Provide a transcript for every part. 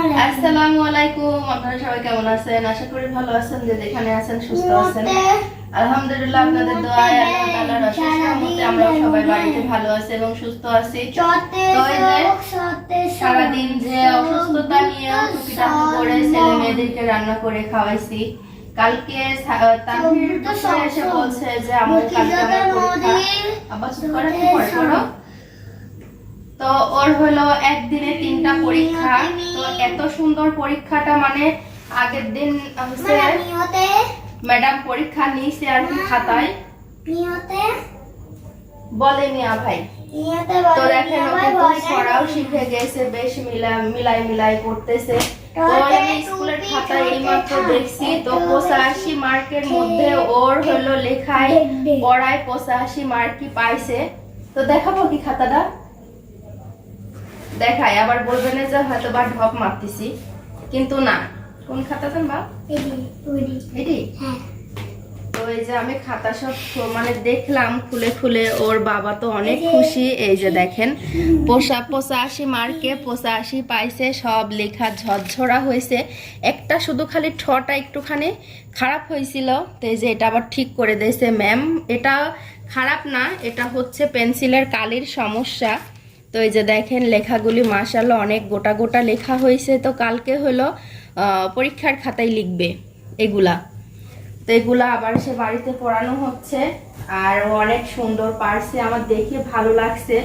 আসসালামু আলাইকুম আপনারা সবাই কেমন আছেন? আশা করি ভালো আছেন যে যেখানে আছেন সুস্থ আছেন। আলহামদুলিল্লাহ আপনাদের দোয়ায় আল্লাহ তাআলার অশেষ রহমতে আমরা সবাই বাড়িতে ভালো আছি এবং সুস্থ আছি। তো এই যে সারাদিন যে অসুস্থতা নিয়ে টুকিটাকি করে ছেলে মেয়েদেরকে রান্না করে খাওয়াইছি। কালকে তানভীর এসে বলছে যে কালকে আমার পরীক্ষা আবার কি করো তো ওর হলো একদিনে তিনটা পরীক্ষা। তো এত সুন্দর পরীক্ষাটা মানে আগের দিন ম্যাডাম পরীক্ষা নিয়েছে আর কি খাতায়। বলে মিয়া ভাই। তো দেখেন শিখে গেছে বেশ মিলা মিলাই মিলাই করতেছে তো আমি স্কুলের খাতায় এইমাত্র দেখছি তো পঁচাশি মার্কের মধ্যে ওর হলো লেখায় পড়ায় পঁচাশি মার্কই পাইছে। তো দেখাবো কি খাতাটা? দেখাই আবার বলবেন যে হয়তো বা ঢপ মারতেছি। কিন্তু না কোন খাতা দেন বা এটি তো এই যে আমি খাতা সব মানে দেখলাম খুলে খুলে ওর বাবা তো অনেক খুশি। এই যে দেখেন পোষা পঁচাশি মার্কে পঁচাশি পাইছে সব লেখা ঝরঝরা হয়েছে। একটা শুধু খালি ঠটা একটুখানি খারাপ হয়েছিল। তো এই যে এটা আবার ঠিক করে দিয়েছে ম্যাম। এটা খারাপ না এটা হচ্ছে পেন্সিলের কালির সমস্যা। তো এই যে দেখেন, লেখাগুলি মাশাল্লাহ অনেক গোটা গোটা লেখা হয়েছে। তো কালকে হলো পরীক্ষার খাতায় লিখবে এগুলা। তো এগুলা আবার সে বাড়িতে পড়ানো হচ্ছে আর অনেক সুন্দর পারছে, আমার দেখে ভালো লাগছে।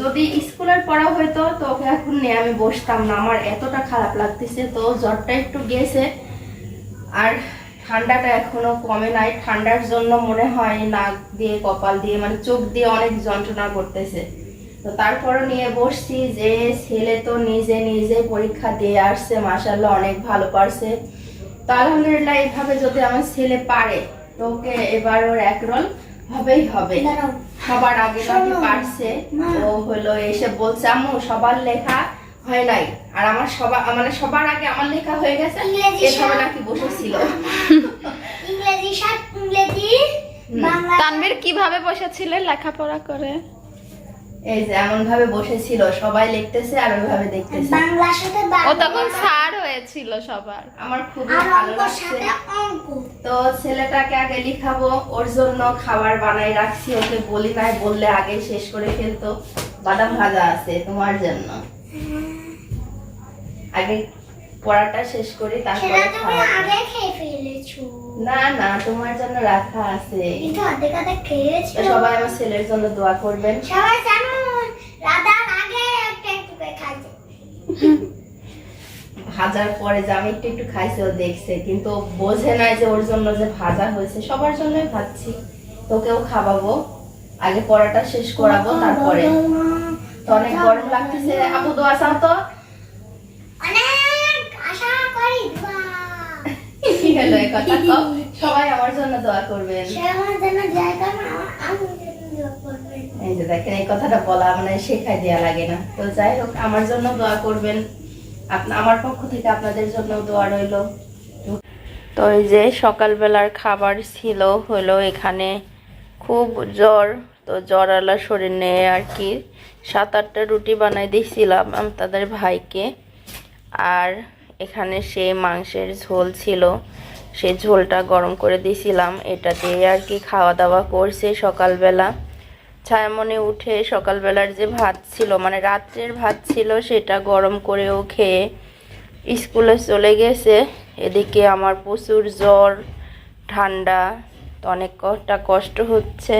যদি স্কুলের পড়া হইতো, তো ওকে এখন নিয়ে আমি বসতাম না, আমার এতটা খারাপ লাগতেছে। তো জ্বরটা একটু গেছে আর ঠান্ডাটা এখনও কমে নাই। ঠান্ডার জন্য মনে হয় নাক দিয়ে, কপাল দিয়ে মানে চোখ দিয়ে অনেক যন্ত্রণা করতেছে। তো তারপরও নিয়ে বসছি যে ছেলে তো নিজে নিজে পরীক্ষা দিয়ে আসছে মাসাল্লাহ অনেক ভালো পারছে। তো আলহামদুলিল্লাহ এইভাবে যদি আমার ছেলে পারে তো ওকে এবার ওর এক রোল হবেই হবে। সবার আগে নাকি পারছে। ও হলো এসে বলছে আম্মু সবার লেখা হয় নাই। আর আমার সবার মানে সবার আগে আমার লেখা হয়ে গেছে। ইংরেজি এভাবে নাকি বসেছিল। ইংরেজি সাত ইংরেজি বাংলা তানভীর কীভাবে বসেছিলেন লেখাপড়া করে? এই যে এমন ভাবে বসেছিল সবাই লিখতেছে আর ওইভাবে দেখতেছে। বাংলার সাথে ও তখন স্যার হয়েছিল সবার। আমার আর ভালো লাগছে। তো ছেলেটাকে আগে লিখাবো ওর জন্য খাবার বানাই রাখছি ওকে বলি নাই বললে আগে শেষ করে ফেলতো। বাদাম ভাজা আছে তোমার জন্য। আগে পড়াটা শেষ করি তারপরে আগে খেয়ে ফেলেছো। না না তোমার জন্য রাখা আছে। কিন্তু অর্ধেক অর্ধেক খেয়েছো। সবাই আমার ছেলের জন্য দোয়া করবেন। সবাই জানো রাধার আগে একটা একটু করে খাইছে ভাজার পরে যে আমি একটু একটু খাইছে ও দেখছে। কিন্তু বোঝে নাই যে ওর জন্য যে ভাজা হয়েছে। সবার জন্যই ভাজছি। তোকেও খাওয়াবো। আগে পড়াটা শেষ করাবো তারপরে। তো অনেক গরম লাগতেছে। আপু দোয়া চাও তো? সবাই আমার দোয়া করবেন। জন্য দোয়া করবেন। দেখেন, এই কথাটা বলা মানে শেখাই দেওয়া লাগে না। তো যাই হোক, আমার জন্য দোয়া করবেন। আমার পক্ষ থেকে আপনাদের জন্য দোয়া রইল। তো এই যে সকালবেলার খাবার ছিল, হলো এখানে খুব জ্বর। তো জ্বরওয়ালা শরীর নিয়ে আর কি সাত আটটা রুটি বানাই দিয়েছিলাম আমি তাদের ভাইকে। আর এখানে সে মাংসের ঝোল ছিল। সেই ঝোলটা গরম করে দিয়েছিলাম। এটা দিয়ে আর কি খাওয়া দাওয়া করছে সকালবেলা। ছায়ামনে উঠে সকালবেলার যে ভাত ছিল মানে রাত্রের ভাত ছিল, সেটা গরম করেও খেয়ে স্কুলে চলে গেছে। এদিকে আমার প্রচুর জ্বর, ঠান্ডা, তো অনেক কটা কষ্ট হচ্ছে।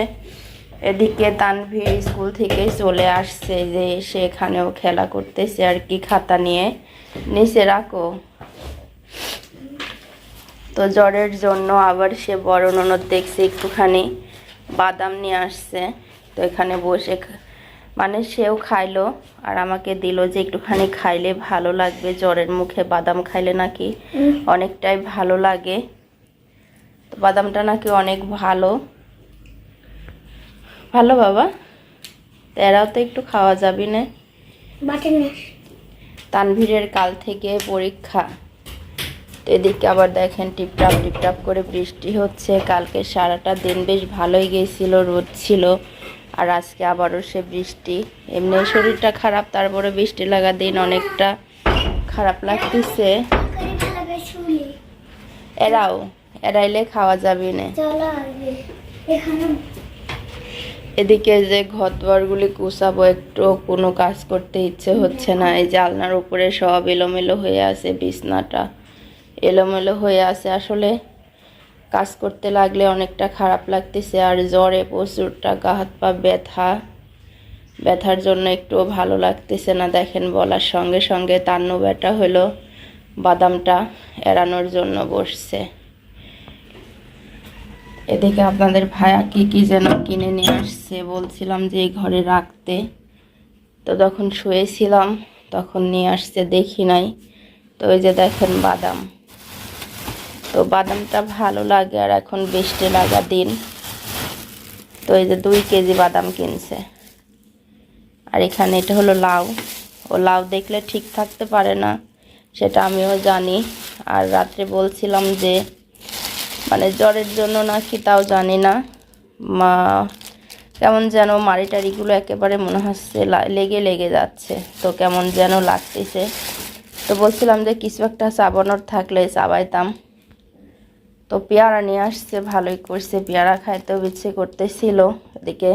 এদিকে তানভীর স্কুল থেকে চলে আসছে যে সে এখানেও খেলা করতেছে আর কি খাতা নিয়ে। নিচে রাখো। তো জ্বরের জন্য আবার সে বড় ননদ দেখছে, একটুখানি বাদাম নিয়ে আসছে। তো এখানে বসে মানে সেও খাইলো আর আমাকে দিল যে একটুখানি খাইলে ভালো লাগবে জ্বরের মুখে বাদাম খাইলে নাকি অনেকটাই ভালো লাগে। তো বাদামটা নাকি অনেক ভালো। ভালো বাবা? তো এরাও তো একটু খাওয়া যাবি না। তানভীরের কাল থেকে পরীক্ষা। তো এদিকে আবার দেখেন টিপটাপ টিপটাপ করে বৃষ্টি হচ্ছে। কালকে সারাটা দিন বেশ ভালোই গেছিল রোদ ছিল। আর আজকে আবারও সে বৃষ্টি। এমনি শরীরটা খারাপ, তারপরে বৃষ্টি লাগা দিন অনেকটা খারাপ লাগতেছে। এরাও এরাইলে খাওয়া যাবে না। এদিকে যে ঘর ঘরদুয়ারগুলি কুচাবো একটু কোনো কাজ করতে ইচ্ছে হচ্ছে না। এই জালনার উপরে সব এলোমেলো হয়ে আছে, বিছনাটা এলোমেলো হয়ে আছে। আসলে কাজ করতে লাগলে অনেকটা খারাপ লাগতেছে, আর জ্বরে প্রচুরটা গা হাত পা ব্যথা, ব্যথার জন্য একটু ভালো লাগতেছে না। দেখেন বলার সঙ্গে সঙ্গে তান্নু ব্যথা হলো বাদামটা এড়ানোর জন্য বসছে। এদিকে আপনাদের ভাইয়া কি কি যেন কিনে নিয়ে আসছে, বলছিলাম যে ঘরে রাখতে। তো যখন শুয়েছিলাম, তখন নিয়ে আসছে, দেখি নাই। তো ওই যে দেখেন বাদাম। তো বাদামটা ভালো লাগে আর এখন বৃষ্টি লাগা দিন। তো এই যে দুই কেজি বাদাম কিনছে। আর এখানে এটা হলো লাউ। ও লাউ দেখলে ঠিক থাকতে পারে না, সেটা আমিও জানি। আর রাত্রে বলছিলাম যে মানে জ্বরের জন্য না কি তাও জানি না। মা, কেমন যেন মারি টারিগুলো একেবারে মনে হচ্ছে লেগে লেগে যাচ্ছে। তো কেমন যেন লাগতেছে। তো বলছিলাম যে কিছু একটা চাবানোর থাকলে চাবাইতাম। তো পেয়ারা নিয়ে আসছে, ভালোই করছে। পেয়ারা খাইতেও ইচ্ছে করতেছিল। এদিকে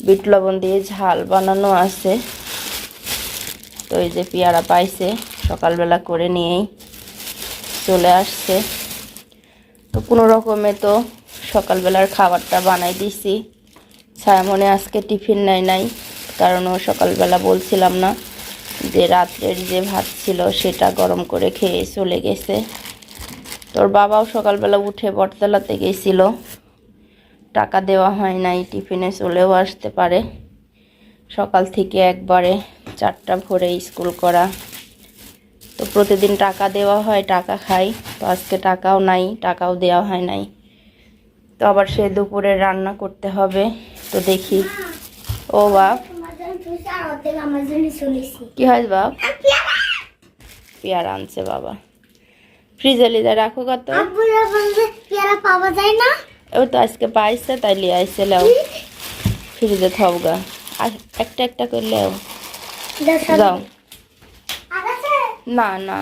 বিট লবণ দিয়ে ঝাল বানানো আছে। তো এই যে পেয়ারা পাইছে, সকালবেলা করে নিয়েই চলে আসছে। তো কোনো রকমে তো সকালবেলার খাবারটা বানাই দিছি। সায়ামনে আজকে টিফিন নেয় নাই কারণ ও সকালবেলা বলছিলাম না যে রাত্রের যে ভাত ছিল সেটা গরম করে খেয়ে চলে গেছে। তোর বাবাও সকালবেলা উঠে বটতলাতে গেছিল টাকা দেওয়া হয় নাই টিফিনে চলেও আসতে পারে। সকাল থেকে একবারে চারটা ভোরে স্কুল করা। তো প্রতিদিন টাকা দেওয়া হয় টাকা খাই। তো আজকে টাকাও নাই টাকাও দেওয়া হয় নাই। তো আবার সে দুপুরে রান্না করতে হবে। তো দেখি। ও বাপ। কি হয় বাপ? পেয়ারা আনছে বাবা। ফ্রিজে লিজে রাখো কত। পেয়ারা পাওয়া যায় না? ও তো আজকে পাইছে তাই লিয়ে আইসে লাও। ফ্রিজে থবগা আর একটা একটা করে লেও। যাও। না না।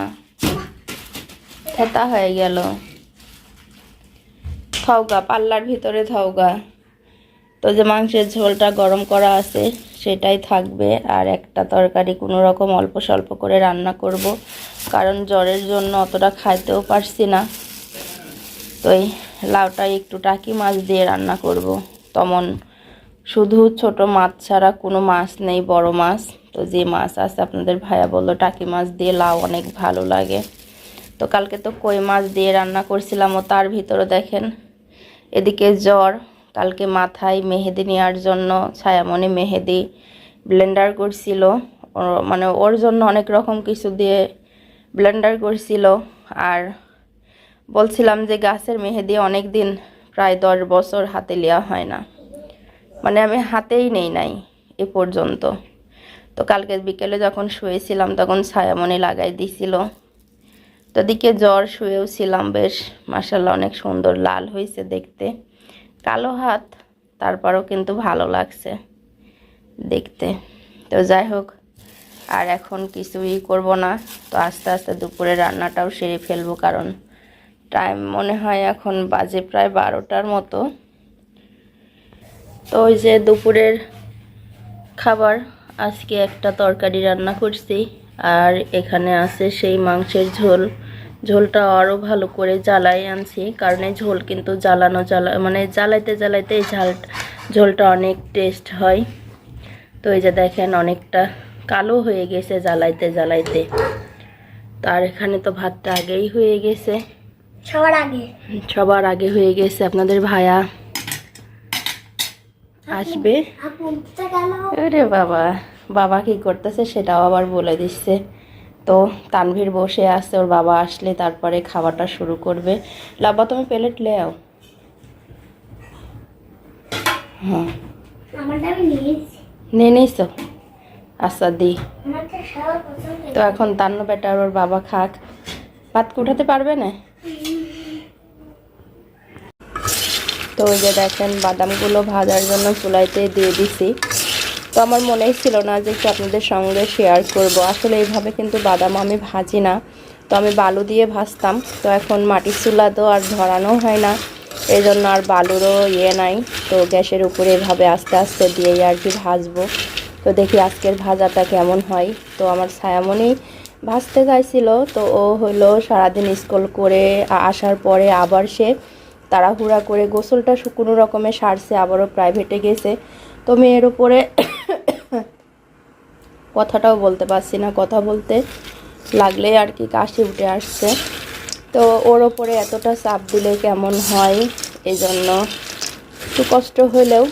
থেতা হয়ে গেল। থাওগা পাল্লার ভিতরে থাওগা তো যে মাংসের ঝোলটা গরম করা আছে, সেটাই থাকবে। আর একটা তরকারি কোনো রকম অল্প স্বল্প করে রান্না করব, কারণ জ্বরের জন্য অতটা খাইতেও পারছি না। তো এই লাউটা একটু টাকি মাছ দিয়ে রান্না করব। তমন শুধু ছোট মাছ ছাড়া কোনো মাছ নেই, বড় মাছ। তো যে মাছ আছে আপনাদের ভাইয়া বলল, টাকি মাছ দিয়ে লাউ অনেক ভালো লাগে। তো কালকে তো কই মাছ দিয়ে রান্না করছিলাম ও তার ভিতরে দেখেন, এদিকে জ্বর কালকে মাথায় মেহেদি নেওয়ার জন্য, ছায়ামণি মেহেদি ব্লেন্ডার করছিল। মানে ওর জন্য অনেক রকম কিছু দিয়ে ব্লেন্ডার করছিল। আর বলছিলাম যে গাছের মেহেদি অনেক দিন প্রায় দশ বছর হাতে নেওয়া হয় না। মানে আমি হাতেই নেই নাই এ পর্যন্ত। তো কালকে বিকেলে যখন শুয়েছিলাম তখন ছায়ামণি লাগাই দিছিল। তো দিকে জ্বর শুয়েও ছিলাম বেশ। মাসাল্লাহ অনেক সুন্দর, লাল হয়েছে দেখতে। কালো হাত, তারপরও কিন্তু ভালো লাগছে দেখতে। তো যাই হোক, আর এখন কিছুই করব না। তো আস্তে আস্তে দুপুরে রান্নাটাও সেরে ফেলব, কারণ টাইম মনে হয় এখন বাজে প্রায় বারোটার মতো। তো ওই যে দুপুরের খাবার, আজকে একটা তরকারি রান্না করছি, আর এখানে আছে সেই মাংসের ঝোল। ঝোলটা আরও ভালো করে জ্বালাই আনছি কারণ এই ঝোল কিন্তু জ্বালানো জ্বালা মানে জ্বালাইতে জ্বালাইতে এই ঝাল ঝোলটা অনেক টেস্ট হয়। তো এই যে দেখেন অনেকটা কালো হয়ে গেছে জ্বালাইতে জ্বালাইতে। তার এখানে তো ভাতটা আগেই হয়ে গেছে। সবার আগে। সবার আগে হয়ে গেছে আপনাদের ভায়া আসবে? আরে বাবা বাবা কি করতেছে সেটাও আবার বলে দিচ্ছে। তো তানভীর বসে আছে ওর বাবা আসলে তারপরে খাওয়াটা শুরু করবে। লাব্বা তুমি প্লেট হ্যাঁ। আমারটা আমি নিয়েছি নিয়ে নিস আচ্ছা দি। তো এখন তান্ন বেটা ওর বাবা খাক। ভাত উঠাতে পারবে না? তো যে দেখেন বাদামগুলো ভাজার জন্য চুলাইতে দিয়ে দিছি। তো আমার মনেই ছিল না যে একটু আপনাদের সঙ্গে শেয়ার করব। আসলে এইভাবে কিন্তু বাদাম আমি ভাজি না। তো আমি বালু দিয়ে ভাজতাম। তো এখন মাটির চুলা তো আর ধরানো হয় না। এই জন্য আর বালুরও ইয়ে নাই। তো গ্যাসের উপরে এভাবে আস্তে আস্তে দিয়েই আর কি ভাজবো। তো দেখি আজকের ভাজাটা কেমন হয়। তো আমার ছায়ামণি ভাজতে চাইছিল। তো ও হলো সারাদিন স্কুল করে আসার পরে আবার সে তাড়াহুড়া করে গোসলটা কোনো রকমে সারছে। আবারও প্রাইভেটে গেছে। তো মেয়ের উপরে কথাটাও বলতে পারছি না, কথা বলতে লাগলে আর কি কাশি উঠে আসছে। তো ওর ওপরে এতটা চাপ দিলে কেমন হয় এই জন্য একটু কষ্ট হলেও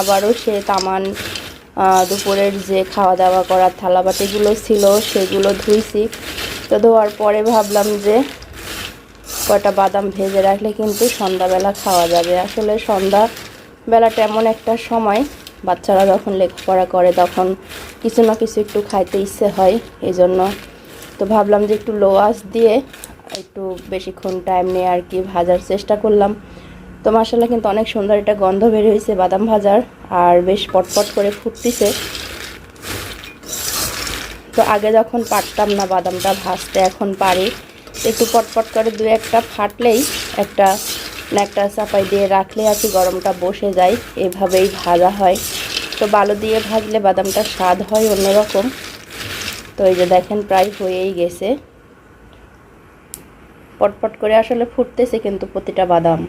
আবারও সে তামান দুপুরের যে খাওয়া দাওয়া করার থালাবাটিগুলো ছিল সেগুলো ধুইছি। তো ধোয়ার পরে ভাবলাম যে কয়টা বাদাম ভেজে রাখলে কিন্তু সন্ধ্যাবেলা খাওয়া যাবে। আসলে সন্ধ্যাবেলাটা এমন একটা সময় বাচ্চারা যখন লেখাপড়া করে তখন কিছু না কিছু একটু খাইতে ইচ্ছে হয়, এই জন্য। তো ভাবলাম যে একটু লো আঁচ দিয়ে একটু বেশিক্ষণ টাইম নিয়ে আর কি ভাজার চেষ্টা করলাম। তো মাসাল্লাহ কিন্তু অনেক সুন্দর একটা গন্ধ বের হয়েছে বাদাম ভাজার, আর বেশ পটপট করে ফুটতিছে। তো আগে যখন পারতাম না বাদামটা ভাজতে, এখন পারি। একটু পটপট করে দু একটা ফাটলেই একটা একটা চাপাই দিয়ে রাখলে আর কি গরমটা বসে যায়, এভাবেই ভাজা হয়। তো বালু দিয়ে ভাজলে বাদামটা স্বাদ হয় অন্যরকম। তো এই যে দেখেন, প্রায় হয়েই গেছে। পটপট করে আসলে ফুটতেছে কিন্তু প্রতিটা বাদাম।